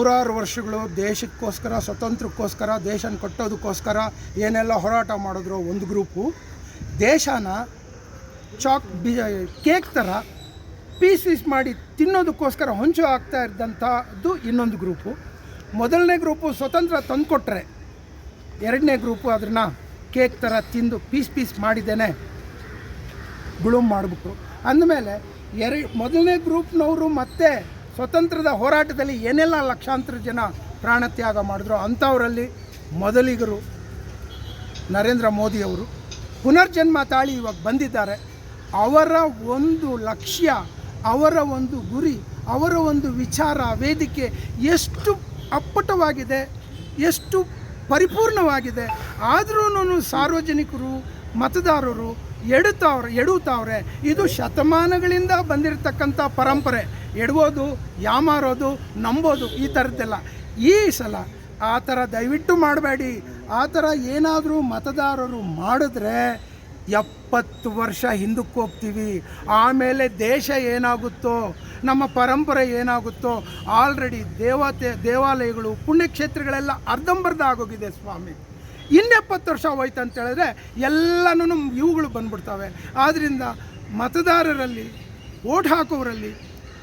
ನೂರಾರು ವರ್ಷಗಳು ದೇಶಕ್ಕೋಸ್ಕರ ಸ್ವತಂತ್ರಕ್ಕೋಸ್ಕರ ದೇಶನ ಕಟ್ಟೋದಕ್ಕೋಸ್ಕರ ಏನೆಲ್ಲ ಹೋರಾಟ ಮಾಡಿದ್ರು ಒಂದು ಗ್ರೂಪು, ದೇಶನ ಚಾಕ್ ಬಿ, ಕೇಕ್ ಥರ ಪೀಸ್ ಪೀಸ್ ಮಾಡಿ ತಿನ್ನೋದಕ್ಕೋಸ್ಕರ ಹೊಂಚು ಆಗ್ತಾ ಇದ್ದಂಥದ್ದು ಇನ್ನೊಂದು ಗ್ರೂಪು. ಮೊದಲನೇ ಗ್ರೂಪು ಸ್ವತಂತ್ರ ತಂದುಕೊಟ್ರೆ, ಎರಡನೇ ಗ್ರೂಪು ಅದನ್ನು ಕೇಕ್ ಥರ ತಿಂದು ಪೀಸ್ ಪೀಸ್ ಮಾಡಿದ್ದೇನೆ ಗುಳುಮ್ ಮಾಡಿಬಿಟ್ಟು ಅಂದಮೇಲೆ ಎರಡು ಮೊದಲನೇ ಗ್ರೂಪ್ನವರು ಮತ್ತೆ ಸ್ವತಂತ್ರದ ಹೋರಾಟದಲ್ಲಿ ಏನೆಲ್ಲ ಲಕ್ಷಾಂತರ ಜನ ಪ್ರಾಣತ್ಯಾಗ ಮಾಡಿದ್ರು ಅಂಥವರಲ್ಲಿ ಮೊದಲಿಗರು ನರೇಂದ್ರ ಮೋದಿಯವರು ಪುನರ್ಜನ್ಮ ತಾಳಿ ಇವಾಗ ಬಂದಿದ್ದಾರೆ. ಅವರ ಒಂದು ಲಕ್ಷ್ಯ, ಅವರ ಒಂದು ಗುರಿ, ಅವರ ಒಂದು ವಿಚಾರ, ವೇದಿಕೆ ಎಷ್ಟು ಅಪ್ಪಟವಾಗಿದೆ, ಎಷ್ಟು ಪರಿಪೂರ್ಣವಾಗಿದೆ. ಆದ್ರೂ ಸಾರ್ವಜನಿಕರು, ಮತದಾರರು ಎಡುತ್ತವ್ರೆ ಎಡುತ್ತವ್ರೆ ಇದು ಶತಮಾನಗಳಿಂದ ಬಂದಿರತಕ್ಕಂಥ ಪರಂಪರೆ. ಎಡುವುದು, ಯಾಮಾರೋದು, ನಂಬೋದು ಈ ಥರದ್ದೆಲ್ಲ ಈ ಸಲ ಆ ಥರ ದಯವಿಟ್ಟು ಮಾಡಬೇಡಿ. ಆ ಥರ ಏನಾದರೂ ಮತದಾರರು ಮಾಡಿದ್ರೆ ಎಪ್ಪತ್ತು ವರ್ಷ ಹಿಂದಕ್ಕೆ ಹೋಗ್ತೀವಿ. ಆಮೇಲೆ ದೇಶ ಏನಾಗುತ್ತೋ, ನಮ್ಮ ಪರಂಪರೆ ಏನಾಗುತ್ತೋ ಆಲ್ರೆಡಿ ದೇವತೆ, ದೇವಾಲಯಗಳು, ಪುಣ್ಯಕ್ಷೇತ್ರಗಳೆಲ್ಲ ಅರ್ಧಂಬರ್ಧ ಆಗೋಗಿದೆ ಸ್ವಾಮಿ. ಇನ್ನೆಪ್ಪತ್ತು ವರ್ಷ ಹೋಯ್ತು ಅಂತ ಹೇಳಿದ್ರೆ ಎಲ್ಲನೂ ಇವುಗಳು ಬಂದ್ಬಿಡ್ತವೆ. ಆದ್ದರಿಂದ ಮತದಾರರಲ್ಲಿ, ಓಟ್ ಹಾಕೋರಲ್ಲಿ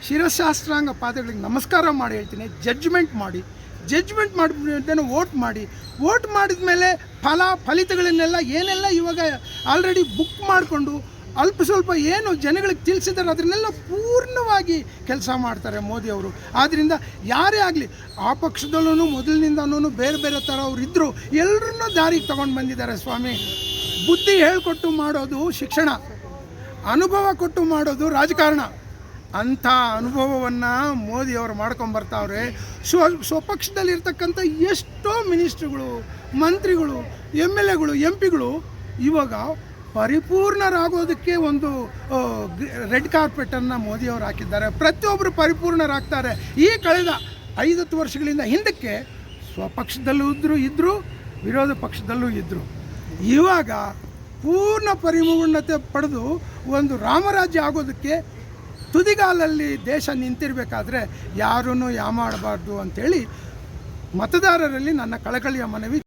ಶಿರಶಾಸ್ತ್ರಾಂಗ ಪಾದಗಳಿಗೆ ನಮಸ್ಕಾರ ಮಾಡಿ ಹೇಳ್ತೀನಿ ಜಡ್ಜ್ಮೆಂಟ್ ಮಾಡಿ. ಜಡ್ಜ್ಮೆಂಟ್ ಮಾಡಿದ್ದೇನೆ ವೋಟ್ ಮಾಡಿ. ವೋಟ್ ಮಾಡಿದ ಮೇಲೆ ಫಲ, ಫಲಿತಗಳನ್ನೆಲ್ಲ ಏನೆಲ್ಲ ಇವಾಗ ಆಲ್ರೆಡಿ ಬುಕ್ ಮಾಡಿಕೊಂಡು ಅಲ್ಪ ಸ್ವಲ್ಪ ಏನು ಜನಗಳಿಗೆ ತಿಳಿಸಿದ್ದಾರೆ, ಅದನ್ನೆಲ್ಲ ಪೂರ್ಣವಾಗಿ ಕೆಲಸ ಮಾಡ್ತಾರೆ ಮೋದಿಯವರು ಆದ್ದರಿಂದ ಯಾರೇ ಆಗಲಿ, ಆ ಪಕ್ಷದಲ್ಲೂ ಮೊದಲಿನಿಂದನೂ ಬೇರೆ ಬೇರೆ ಥರ ಅವ್ರು ಇದ್ದರು ಎಲ್ಲರನ್ನೂ ದಾರಿಗೆ ತೊಗೊಂಡು ಬಂದಿದ್ದಾರೆ ಸ್ವಾಮಿ. ಬುದ್ಧಿ ಹೇಳಿಕೊಟ್ಟು ಮಾಡೋದು ಶಿಕ್ಷಣ. ಅನುಭವ ಕೊಟ್ಟು ಮಾಡೋದು ರಾಜಕಾರಣ. ಅಂಥ ಅನುಭವವನ್ನು ಮೋದಿಯವರು ಮಾಡ್ಕೊಂಬರ್ತಾವ್ರೆ ಸ್ವ, ಸ್ವಪಕ್ಷದಲ್ಲಿರ್ತಕ್ಕಂಥ ಎಷ್ಟೋ ಮಿನಿಸ್ಟ್ರುಗಳು, ಮಂತ್ರಿಗಳು, ಎಂ ಎಲ್ ಎಗಳು, ಎಂ ಪಿಗಳು ಇವಾಗ ಪರಿಪೂರ್ಣರಾಗೋದಕ್ಕೆ ಒಂದು ರೆಡ್ ಕಾರ್ಪೆಟನ್ನು ಮೋದಿಯವರು ಹಾಕಿದ್ದಾರೆ. ಪ್ರತಿಯೊಬ್ಬರು ಪರಿಪೂರ್ಣರಾಗ್ತಾರೆ. ಈ ಕಳೆದ ಐದತ್ತು ವರ್ಷಗಳಿಂದ ಹಿಂದಕ್ಕೆ ಸ್ವಪಕ್ಷದಲ್ಲೂ ಇದ್ದರು ಇದ್ದರು ವಿರೋಧ ಪಕ್ಷದಲ್ಲೂ ಇದ್ದರು ಇವಾಗ ಪೂರ್ಣ ಪರಿಪೂರ್ಣತೆ ಪಡೆದು ಒಂದು ರಾಮರಾಜ್ಯ ಆಗೋದಕ್ಕೆ ತುದಿಗಾಲಲ್ಲಿ ದೇಶ ನಿಂತಿರಬೇಕಾದ್ರೆ ಯಾರೂ ಯಾಮಾಡಬಾರ್ದು ಅಂಥೇಳಿ ಮತದಾರರಲ್ಲಿ ನನ್ನ ಕಳಕಳಿಯ ಮನವಿ